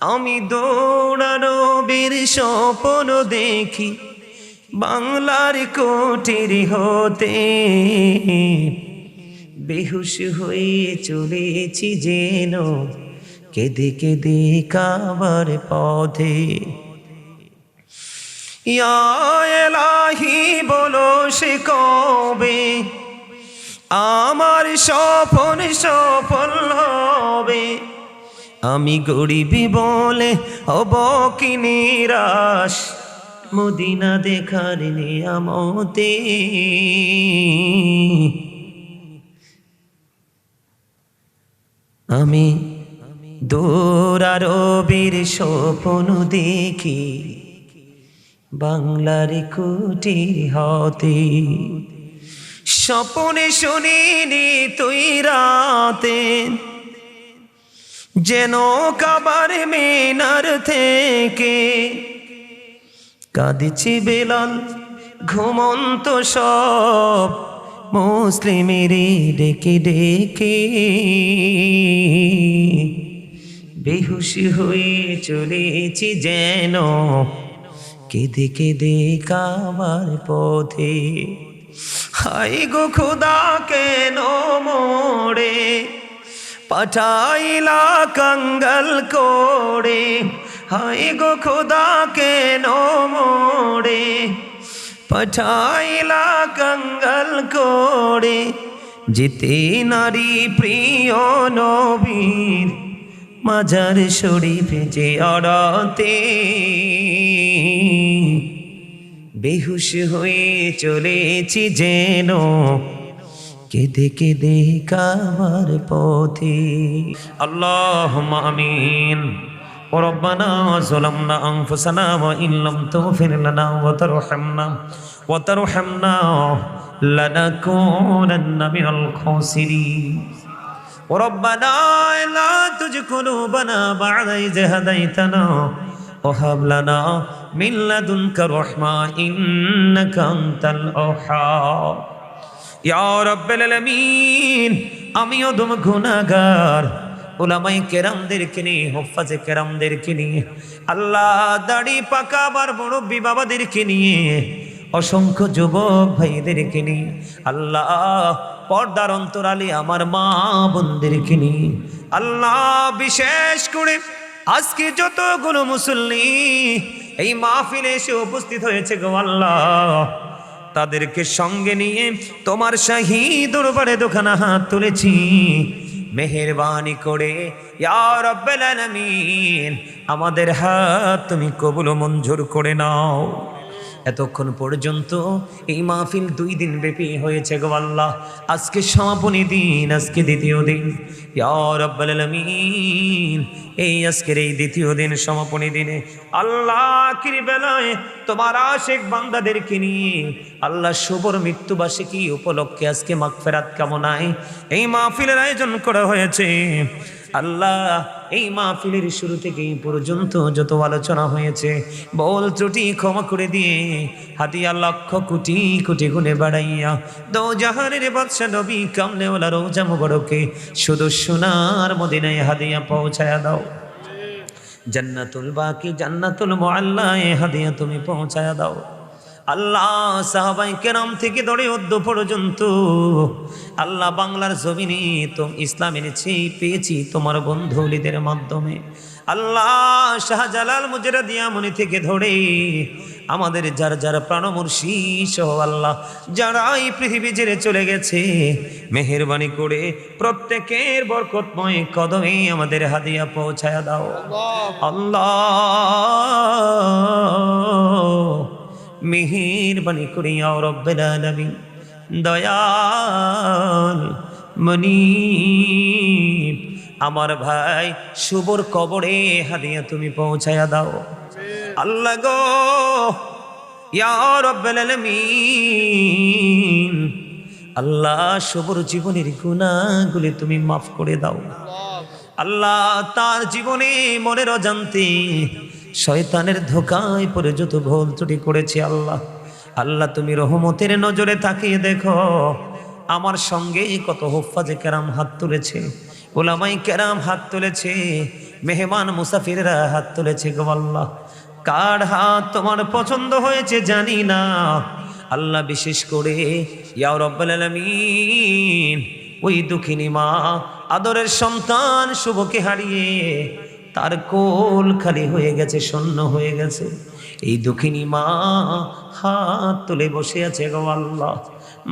আমি দৌড়ানো বীর স্বপ্ন দেখি, বাংলার কোটির হতে। বেহুশ হয়ে চলেছি যেন কেঁদে কেঁদে কাবার পথে। বলো সে কবে? আমার সফল সফল হবে। আমি গরিবি বলে হব কি নিরাশ? মদিনা দেখার নিয়ামতে। আমি দৌড়ারবির স্বপ্ন দেখি, বাংলার কুটির হতে। স্বপনে শুনিনি তুই রাতে। যেন কাবার মেনার থেকে কাঁদিছি বেলাল, ঘুমন্ত সব মুসলিমেরই ডেকে ডেকে। বেহুশি হয়ে চলেছি যেন কেঁদে কেঁদে কাবার পথে। হাই গো খোদা, কেন মোড়ে পাঠাইলা কঙ্গল কোড়ে হাই গো খোদা কেন মোড়ে পাঠাইলা কঙ্গল কোড়ে জিতে নারী প্রিয় নবীর মাজার শরীফ যে অড়তে বেহুশ হয়ে চলেছি যেন কেঁদে কেঁদে কাবার পথে আল্লাহ আমিন وربنا ظلمنا أنفسنا وإن لم تغفر لنا وترحمنا وترحمنا لنكونن من الخاسرين وربنا لا تزغ قلوبنا بعد إذ هديتنا وهب لنا من لدنك رحمة إنك أنت الوهاب ইয়া রব্বাল আলামিন আমিও দম গুনাহগার। ওলামাই কেরামদেরকে নিয়ে, হফাজে কেরামদেরকে নিয়ে, আল্লাহ দাড়ি পাকাবার মুরব্বী বাবাদেরকে নিয়ে, অসংখ্য যুবক ভাইদেরকে নিয়ে, আল্লাহ পর্দার অন্তরালে আমার মা বোনদেরকে নিয়ে, আল্লাহ বিশেষ করে আজকে যতগুলো মুসল্লি এই মাহফিলে এসে উপস্থিত হয়েছে গো আল্লাহ। তাদেরকে সঙ্গে নিয়ে তোমার শাহী দরবারে দোকানা হাত তুলেছি। মেহেরবানি করে আমাদের হাত তুমি কবুল মঞ্জুর করে নাও। এতক্ষণ পর্যন্ত এই মাহফিল দুই দিন ব্যাপী হয়েছে গো আল্লাহ। আজকে সমাপনী দিন, আজকে দ্বিতীয় দিন। এই আজকের এই দ্বিতীয় দিন সমাপনী দিনে আল্লাহ আখির বেলায় তোমার আশেক বান্দাদেরকে নিয়ে আল্লাহ শুভর মৃত্যুবার্ষিকী উপলক্ষে আজকে মাগফেরাত কামনায় এই মাহফিলের আয়োজন করা হয়েছে। আল্লাহ এই মাহফিলের শুরু থেকে পর্যন্ত যত আলোচনা হয়েছে বল ত্রুটি ক্ষমা করে দিয়ে হাতিয়া লক্ষ কোটি কোটি গুণে বাড়াইয়া দো জাহানের বাদশা নবী কামলেওয়ালা রোজা মুবারকে শুধু সোনার মদিনায় হাদিয়া পৌঁছায়া দাও। জান্নাতুল বাকি জান্নাতুল মোয়াল্লায় হাদিয়া তুমি পৌঁছায়া দাও। আল্লাহ সাহাবাই কেরাম থেকে ধরে অদ্য পর্যন্ত আল্লাহ বাংলার জমিনে তো ইসলাম এনেছি পেয়েছি তোমার বন্ধুলিদের মাধ্যমে। আল্লাহ শাহজালাল মুজরা দিয়ামনি থেকে ধরে আমাদের যার যার প্রাণমর্ষি সহ আল্লাহ যারা এই পৃথিবী ছেড়ে চলে গেছে মেহরবানি করে প্রত্যেকের বরকতময় কদমে আমাদের হাদিয়া পৌঁছায়া দাও। আল্লাহ মেহেরবানি করি রব্বেল আলামিন। দয়াল মনি আমার ভাই শুভর কবরে হাদিয়া তুমি পৌঁছায়া দাও। আল্লাহ গো আল্লাহ শুভর জীবনের গুণাগুলি তুমি মাফ করে দাও। আল্লাহ তার জীবনে মনের অজান্তে শয়তানের ধোকায় পরে যত ভুল ত্রুটি করেছি আল্লাহ। আল্লাহ, তুমি রহমতের নজরে তাকিয়ে দেখো। আমার সঙ্গে কত হোফাজে কেরাম হাত তুলেছে ওলামাই কেরাম হাত তুলেছে, মেহমান মুসাফিররা হাত তুলেছে গো আল্লাহ। কার হাত তোমার পছন্দ হয়েছে জানি না। আল্লাহ, বিশেষ করে, ইয়া রব্বাল আলামিন, ওই দুঃখিনী মা, আদরের সন্তান শুভকে হারিয়ে তার কোল খালি হয়ে গেছে, শূন্য হয়ে গেছে। এই দুঃখিনী মা হাত তুলে বসে আছে গো আল্লাহ।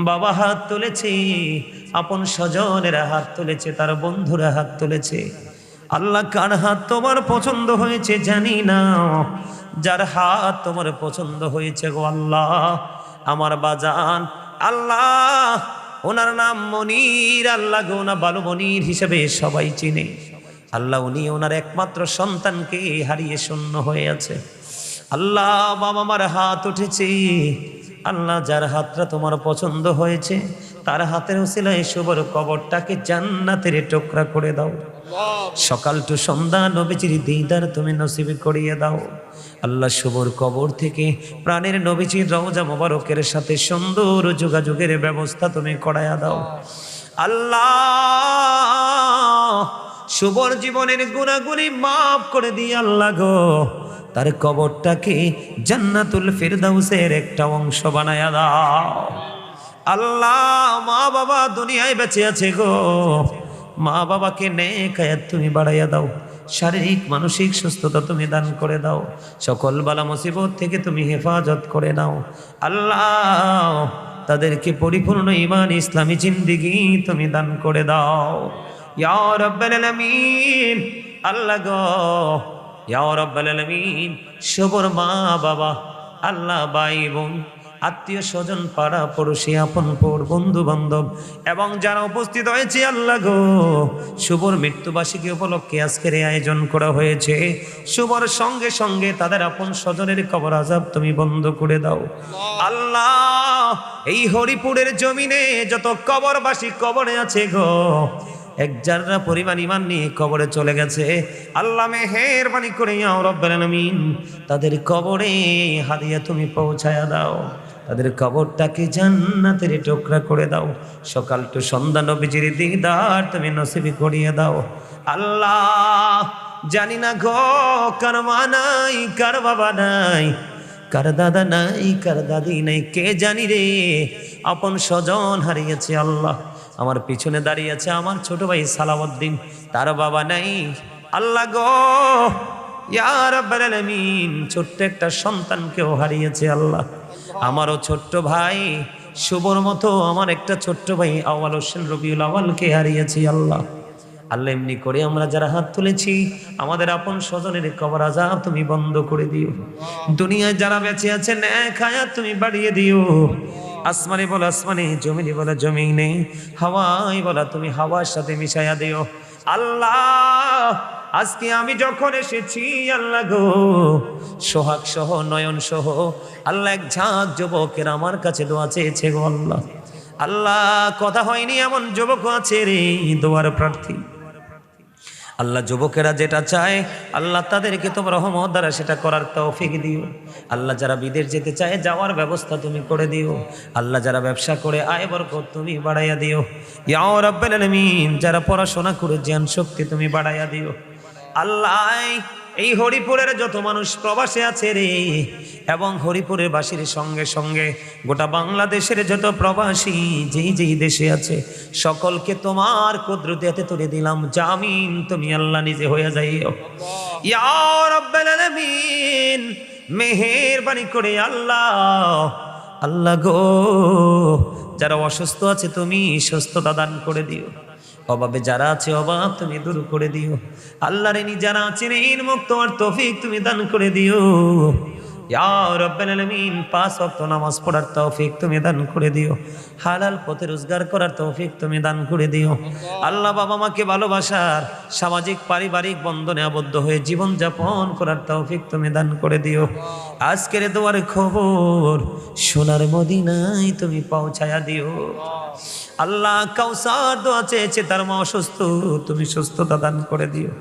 বাবা হাত তুলেছে, আপন স্বজনেরা হাত তুলেছে, তার বন্ধুরা হাত তুলেছে। আল্লাহ, কার হাত তোমার পছন্দ হয়েছে জানি না। যার হাত তোমার পছন্দ হয়েছে গো আল্লাহ। আমার বাজান আল্লাহ, ওনার নাম মনির, আল্লাহ গো, ওনা বালু মনির হিসেবে সবাই চিনে। আল্লাহ উনি ওনার একমাত্র সন্তানকে হারিয়ে শূন্য হয়ে আছে আল্লাহ বাবা আমার হাত উঠেছে। আল্লাহ যার হাতটা তোমার পছন্দ হয়েছে, তার হাতের উসিলায় শুভর কবরটাকে জান্নাতের টুকরা করে দাও। সকাল টু সন্ধ্যা নবীজির দিদার তুমি নসিবে করিয়ে দাও। আল্লাহ শুভর কবর থেকে প্রাণের নবীজির রওজা মোবারকের সাথে সুন্দর যোগাযোগের ব্যবস্থা তুমি করায়া দাও। আল্লাহ শুভর জীবনের গুণাগুলি মাফ করে দিয়ে আল্লাহ গো। তার কবরটাকে জান্নাতুল ফিরদাউসের একটা অংশ বানায়া দাও। আল্লাহ, মা বাবা দুনিয়ায় বেঁচে আছে গো। মা বাবাকে নেকায়াত তুমি বাড়াইয়া দাও। শারীরিক, মানসিক সুস্থতা তুমি দান করে দাও। সকল বালা মুসিবত থেকে তুমি হেফাজত করে নাও। আল্লাহ, তাদেরকে পরিপূর্ণ ইমান ইসলামী জিন্দিগি তুমি দান করে দাও। আল্লাহ গো। ইয়া রাব্বাল আলামিন। সবর মা বাবা, আল্লাহ ভাই বোন, আত্মীয় স্বজন, পাড়া পড়োশী, আপন পর, বন্ধু বান্ধব এবং যারা উপস্থিত হয়েছে, আল্লাহ গো। শুভর মৃত্যুবার্ষিকী উপলক্ষে আজকের আয়োজন করা হয়েছে। শুভর সঙ্গে সঙ্গে তাদের আপন স্বজনের কবর আজাব তুমি বন্ধ করে দাও। আল্লাহ, এই হরিপুরের জমিনে যত কবরবাসী কবরে আছে গো এক যাররা পরিমাণ ইমান নিয়ে কবরে চলে গেছে। আল্লাহ মেহেরবানি করে, ইয়া রব্বাল আলামিন, তাদের কবরে হাদিয়া তুমি পৌঁছায়া দাও। তাদের কবরটাকে জান্নাতের টুকরা করে দাও। সকাল টু সন্ধ্যা নবীজির দিদার তুমি নসিবি করিয়ে দাও। আল্লাহ, জানি না গো, কার মা নাই, কার বাবা নাই, কার দাদা নাই, কার দাদি নাই, কে জানি রে, আপন স্বজন হারিয়েছে আল্লাহ। আমার পিছনে দাঁড়িয়ে আছে আমার ছোট ভাই সালাউদ্দিন। তার বাবা নাই। আল্লাহ গো ছোট্ট একটা সন্তানকেও হারিয়েছে আল্লাহ। আমারও ছোট্ট ভাই, শুভর মতো আমার একটা ছোট্ট ভাই আওয়াল হোসেন রবিউল আওয়ালকে হারিয়েছি আল্লাহ। আল্লাহ এমনি করে আমরা যারা হাত তুলেছি, আমাদের আপন স্বজনের কবর আজাব তুমি বন্ধ করে দিও। দুনিয়ায় যারা বেঁচে আছে, ন্যাক খায়া তুমি বাড়িয়ে দিও। আসমানে বলো আসমানে, জমিনে বলো জমিনে হাওয়াই বলা তুমি হাওয়ার সাথে মিশাইয়া দিও। আল্লাহ, আজকে আমি যখন এসেছি, আল্লাহ গো, সোহাগ সহ, নয়ন সহ, আল্লাহ এক ঝাঁক যুবকের আমার কাছে দোয়া চেয়েছে গো আল্লাহ। আল্লাহ, কথা হয়নি এমন যুবক আছে রে, দোয়ার প্রার্থী। আল্লাহ যুবকেরা যেটা চায়, আল্লাহ তাদেরকে তোমার রহমত দ্বারা সেটা করার তৌফিক দিও। আল্লাহ যারা বিদেশ যেতে চায়, যাওয়ার ব্যবস্থা তুমি করে দিও। আল্লাহ যারা ব্যবসা করে আয় বরকত তুমি বাড়াইয়া দিও। ইয়াও রাব্বাল আলামিন, যারা পড়াশোনা করে জ্ঞান শক্তি তুমি বাড়াইয়া দিও। আল্লাহ এই হরিপুরের যত মানুষ প্রবাসে আছে রে, এবং হরিপুরের বাসীর সঙ্গে সঙ্গে গোটা বাংলাদেশের যত প্রবাসী যেই যেই দেশে আছে, সকলকে তোমার কুদরতে হাতে তুলে দিলাম। জামিন তুমি আল্লাহ নিজে হয়ে যাইও। ইয়া রাব্বাল আলামিন করে আল্লাহ আল্লাহ গো, যারা অসুস্থ আছে তুমি সুস্থতা দান করে দিও। অভাবে যারা আছে অভাব তুমি দূর করে দিও। আল্লাহর ইনি যারা আছেন ঋণ মুক্ত আর তৌফিক তুমি দান করে দিও। আলামিন, পাঁচ ওয়াক্ত নামাজ পড়ার তৌফিক তুমি দান করে দিও। হালাল পথে রোজগার করার তৌফিক তুমি দান করে দিও। আল্লাহ বাবা মাকে ভালোবাসার সামাজিক, পারিবারিক বন্ধনে আবদ্ধ হয়ে জীবন যাপন করার তৌফিক তুমি দান করে দিও। আজকের দোয়ার খবর, সোনার মদিনায় তুমি পৌঁছায়া দিও। আল্লাহ কাউসার দোয়া চেয়েছে, তার মা অসুস্থ, তুমি সুস্থতা দান করে দিও।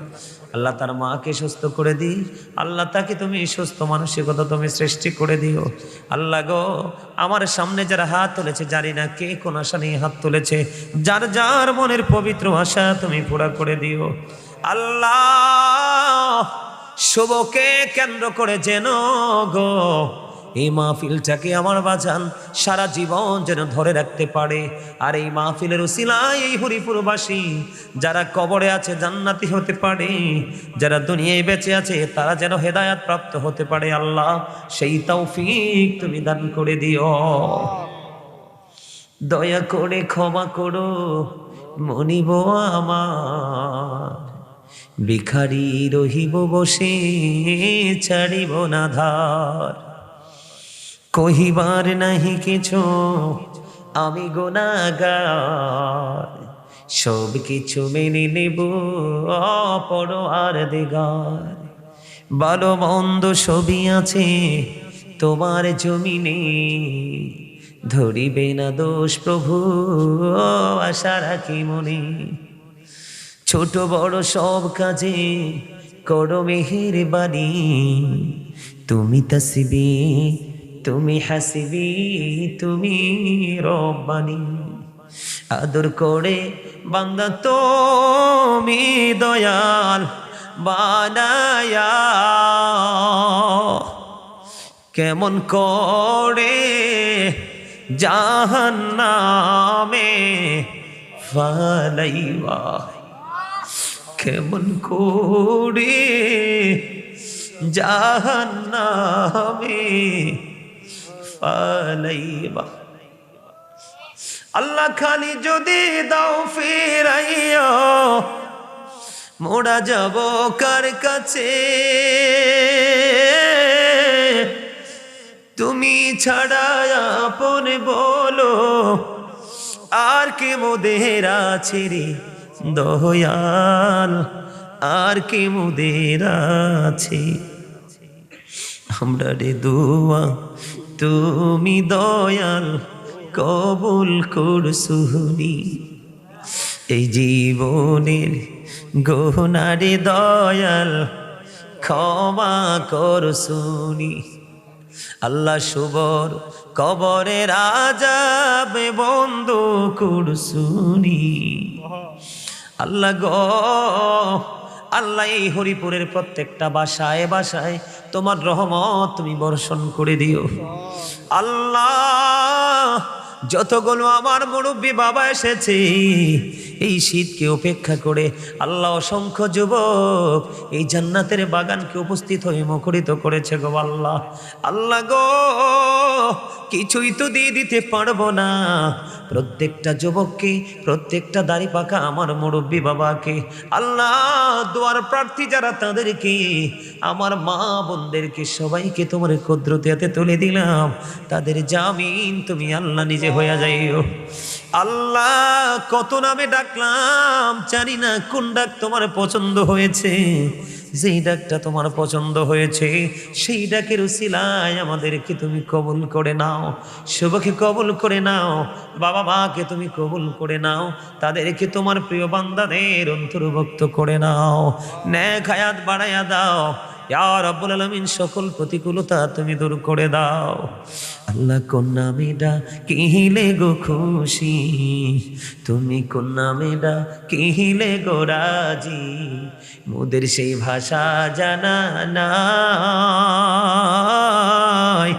আল্লাহ তার মাকে সুস্থ করে দিই, আল্লাহ তাকে তুমি সুস্থ মানসিকতা তুমি সৃষ্টি করে দিও। আল্লাহ গো, আমার সামনে যারা হাত তুলেছে, জানি না কে কোন আশা নিয়ে হাত তুলেছে, যার যার মনের পবিত্র আশা তুমি পুরা করে দিও। আল্লাহ, শুভকে কেন্দ্র করে যেন গো এই মাহফিলটাকে আমার বাজান সারা জীবন যেন ধরে রাখতে পারে। আর এই মাহফিলের উসিলায় এই হরিপুরবাসী যারা কবরে আছে, জান্নাতি হতে পারে। যারা দুনিয়ায় বেঁচে আছে, তারা যেন হেদায়াত প্রাপ্ত হতে পারে। আল্লাহ, সেই তৌফিক তুমি দান করে দিও। দয়া করে ক্ষমা করো, মনিব আমার। ভিখারি রহিব বসে, ছাড়িব না ধার। কহিবার নাহি কিছু, আমি গোনাগার সব কিছু মেনে নেব, অপর আর দেগার। ভালো মন্দ সবই আছে, তোমার জমিনে। ধরিবে না দোষ প্রভু, আশা রাখি মনে। ছোট বড় সব কাজে করো মেহের বাণী তুমি তসবি তুমি হাসিবি, তুমি রব্বানি। আদর করে বান্দা তুমি দয়াল বানায়া। কেমন করে জাহান্নামে ফালাইবা কেমন করে জাহান্নামে ফালাইবা আল্লাহ খালি যদি দাও ফিরাইয়া মোড়া যাব কার কাছে? তুমি ছাড়া আপন বলো, আর কে মোদের আছে রে দয়াল? আর কে মোদের আছে? আমরা রে দোয়া তুমি দয়াল, কবুল করসুনি এই জীবনের গহনারে দয়াল, ক্ষমা করসুনি আল্লাহ শুবর কবরে রাজাবে বন্ধু করসুনি আল্লাহ গ আল্লাহ এই হরিপুরের প্রত্যেকটা বাসায় বাসায় তোমার রহমত তুমি বর্ষণ করে দিও। আল্লাহ, যতগুলো আমার মুরব্বী বাবা এসেছে এই শীতকে উপেক্ষা করে আল্লাহ অসংখ্য যুবক এই জান্নাতের বাগানকে উপস্থিত হয়ে মুখরিত করেছে গো আল্লাহ। আল্লাহ গো, কিছুই তো দিয়ে দিতে পারব না। প্রত্যেকটা যুবককে, প্রত্যেকটা দাড়ি পাকা আমার মুরব্বী বাবাকে, আল্লাহ দোয়ার প্রার্থী যারা তাদেরকে, আমার মা বোনদেরকে সবাইকে তোমার কুদরতিয়াতে তুলে দিলাম। তাদের জামিন তুমি আল্লাহ নিজে হয়ে যাইও। আল্লাহ, কত নামে ডাকলাম, জানি না কোন ডাক তোমার পছন্দ হয়েছে। যেই ডাকটা তোমার পছন্দ হয়েছে, সেই ডাকের উসিলায় আমাদেরকে তুমি কবুল করে নাও শুভকে কবুল করে নাও, বাবা মাকে তুমি কবুল করে নাও, তাদেরকে তোমার প্রিয় বান্দাদের অন্তর্ভুক্ত করে নাও। ন্যাক হায়াত বাড়াইয়া দাও সকল প্রতিকূলতা তুমি দূর করে দাও। আল্লাহ কন্যা মেডা কিহিলে গো খুশি? তুমি কন্যা মেডা কিহিলে গো রাজি? মোদের সেই ভাষা জানা নাই।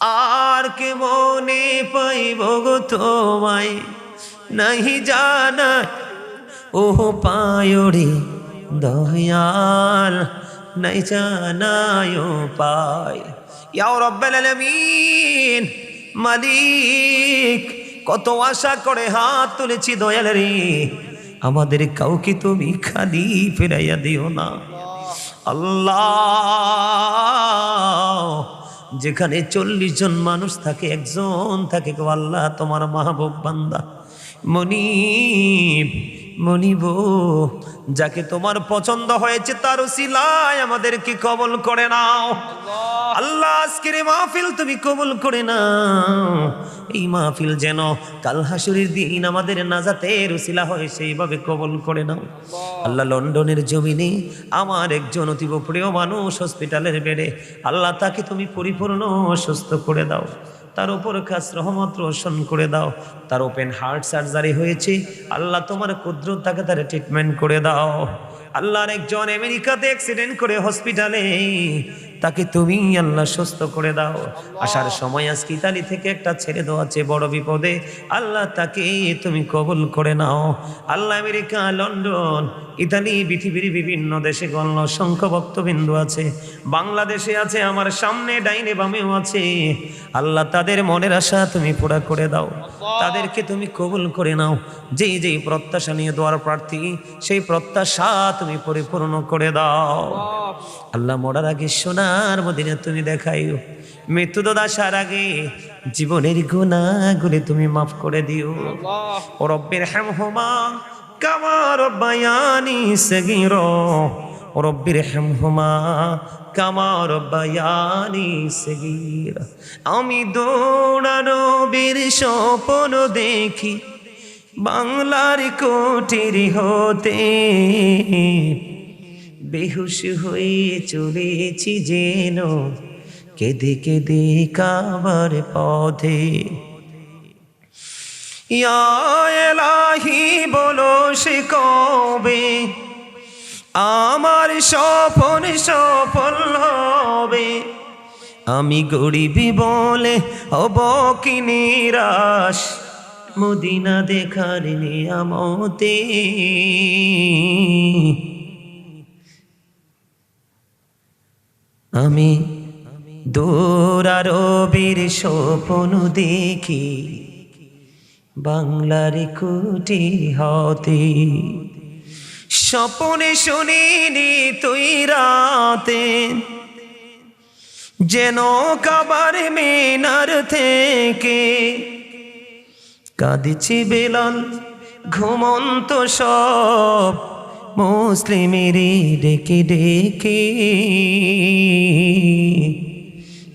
আর কে মনে পাইব গো তোমায়? নাহি জানা। ওহ পায়রে দয়াল নাই জানায় পায়। ইয়া রব্বাল আলামিন, মালিক, কত আশা করে হাত তুলেছি দয়াল রে। আমাদের কাউকে তুমি খালি ফেরাইয়া দিও না। আল্লাহ, যেখানে চল্লিশ জন মানুষ থাকে, একজন থাকে আল্লাহ, তোমার মাহবুব বান্দা। মনিব মনিব যাকে তোমার পছন্দ হয়েছে তার সিলায় আমাদেরকে কবল করে নাও। আল্লাহ। আজকের মাহফিল তুমি কবল করে নাও। এই মাহফিল যেন কাল হাসুরির দিন আমাদের নাজাতের উসিলা হয় সেইভাবে কবল করে নাও। আল্লাহ লন্ডনের জমিনে আমার একজন অতীব প্রিয় মানুষ হসপিটালের বেডে আল্লাহ তাকে তুমি পরিপূর্ণ সুস্থ করে দাও। তার উপর খাস রহমত রোশন করে দাও। তার ওপেন হার্ট সার্জারি হয়েছে। আল্লাহ তোমার ক্ষুদ্র তাকে তার ট্রিটমেন্ট করে দাও। আল্লাহর একজন আমেরিকাতে অ্যাক্সিডেন্ট করে হসপিটালে তাকে তুমি আল্লাহ সুস্থ করে দাও। আসার সময় আজকে ইতালি থেকে একটা ছেড়ে দেওয়া আছে বড় বিপদে। আল্লাহ তাকে তুমি কবুল করে নাও। আল্লাহ আমেরিকা, লন্ডন ইতালি পৃথিবীর বিভিন্ন দেশে গণ্য অসংখ্য ভক্তবিন্দু আছে। বাংলাদেশে আছে আমার সামনে ডাইনে বামেও আছে। আল্লাহ তাদের মনের আশা তুমি পুরা করে দাও। তাদেরকে তুমি কবুল করে নাও। যেই যেই প্রত্যাশা নিয়ে দোয়ার প্রার্থী সেই প্রত্যাশা তুমি পরিপূর্ণ করে দাও। আল্লাহ। মরার আগে সোনার মদিনা তুমি দেখাইও। মৃত্যু তো আসার আগে জীবনের গুণাগুলি তুমি মাফ করে দিও। ও রব্বের হেমহমা কামার বায়ানি সগির রব্বির হেমহমা কামার বায়ানি সগির। আমি দৌড়ানো বীর স্বপ্ন দেখি, বাংলার কোটির হতে। বেহুশ হয়ে চলেছি যেন, কেঁদে কেঁদে কাবার পথে। ইয়া এলাহি বলো সে কবে? আমার সফল সফল হবে। আমি গরিবি বলে হব কি নিরাশ। মদিনা দেখার নিয়ামতে। আমি দৌড়ারবির স্বপ্ন দেখি। বাংলার কুটি হতে। স্বপনে শুনিনি তুই রাতে। যেন কাবার মেনার থেকে কাঁদিছি বেলাল, ঘুমন্ত সব মুসলিমেরই ডেকে ডেকে।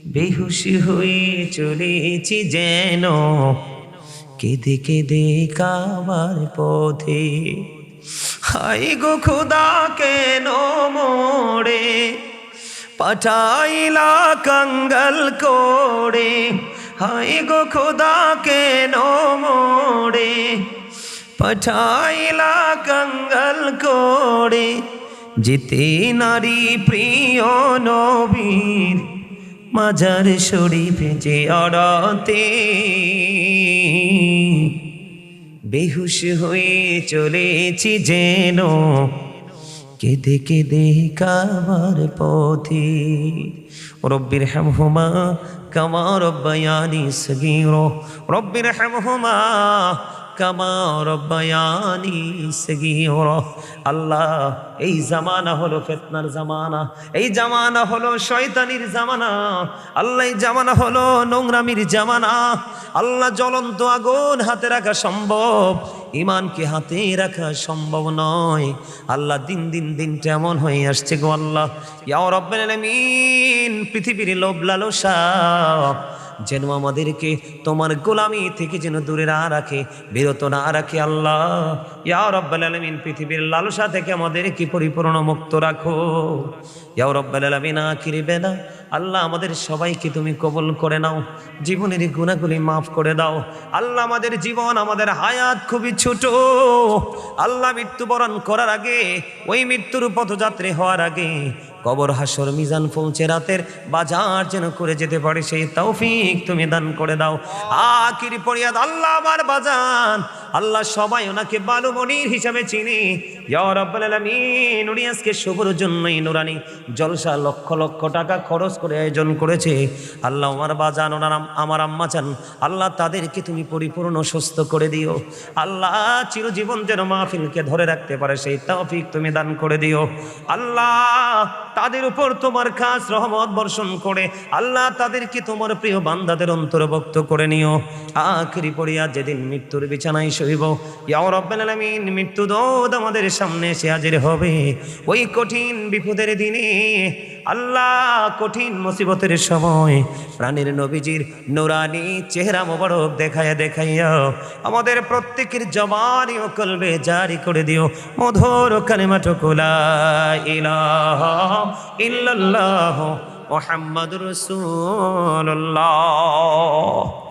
বেহুশি হয়ে চলেছি যেন কেঁদে কেঁদে কাবার পথে। হাই গো খুদা কেন মোড়ে পাঠাইলা কঙ্গল কোড়ে হাই গো খুদা কেন মোড়ে পাঠাইলা কঙ্গল কোড়ে যেতে নারী প্রিয় নবীর মাজার শরীফে যে অড়াতে বেহুশ হয়ে চলেছি যেন। কেঁদে কেঁদে কামার পথে। রব্বির হ্যাম হুমা কামার রব্বায়ানি সগীর। রব্বির হেমহুমা কামা রব্বায়ানি সগীর আল্লাহ, এই জামানা হলো ফেতনার জামানা। এই জামানা হলো শয়তানির জামানা। আল্লাহ, এই জামানা হলো নোংরামির জামানা। আল্লাহ, জ্বলন্ত আগুন হাতে রাখা সম্ভব। ইমানকে হাতে রাখা সম্ভব নয়। আল্লাহ, দিন দিন দিন তেমন হয়ে আসছে গো আল্লাহ। ইয়া রব্বাল আলামিন, পৃথিবীর লোভ লালসা। যেন আমাদেরকে তোমার গোলামি থেকে যেন দূরে না রাখে, বিরত না রাখে আল্লাহ। ইয়া রব্বাল আলামিন, পৃথিবীর লালসা থেকে আমাদেরকে পরিপূর্ণ মুক্ত রাখো। ইয়া বেলা। আল্লাহ আমাদের সবাইকে তুমি কবল করে নাও, জীবনের গুণাগুলি মাফ করে দাও। আল্লাহ আমাদের জীবন, আমাদের হায়াত খুবই ছোট। আল্লাহ মৃত্যুবরণ করার আগে, ওই মৃত্যুর পথযাত্রী হওয়ার আগে, কবর, হাসর, মিজান পৌঁছে রাতের বাজার যেন করে যেতে পারে, সেই তৌফিক তুমি দান করে দাও। আকির পরিয়াদ আল্লাহ আমার বাজান। আল্লাহ সবাই ওনাকে বালুমনির হিসাবে চিনি। ইয়া রাব্বুল আলামিন, উনি আজকে শুভর জন্যই নুরানি। জলসা লক্ষ লক্ষ টাকা খরচ করে আয়োজন করেছে। আল্লাহ আমার বাজান, ওনার আমার আম্মা চান, আল্লাহ, তাদেরকে তুমি পরিপূর্ণ, সুস্থ করে দিও। আল্লাহ, চিরজীবন যেন মাহফিলকে ধরে রাখতে পারে, সেই তৌফিক তুমি দান করে দিও। আল্লাহ, তাদের উপর তোমার খাস রহমত বর্ষণ করে, আল্লাহ, তাদেরকে তোমার প্রিয় বান্দাদের অন্তর্ভুক্ত করে নিও। আখরি পড়িয়া যেদিন মৃত্যুর বিছানায় শৈব ইয়া রব্বাল মৃত্যু দোদ আমাদের সামনে সে হাজির হবে। ওই কঠিন বিপদের দিনে আল্লাহ কঠিন মুসিবতের সময় প্রাণের নবীজির নুরানি চেহারা মোবারক দেখাইয়া দেখাইয়া আমাদের প্রত্যেকের জবানি ও কলবে জারি করে দিও। মধুর কালিমাটুকুলা ইলাহা ইল্লাল্লাহ মোহাম্মদ রসুল্লাহ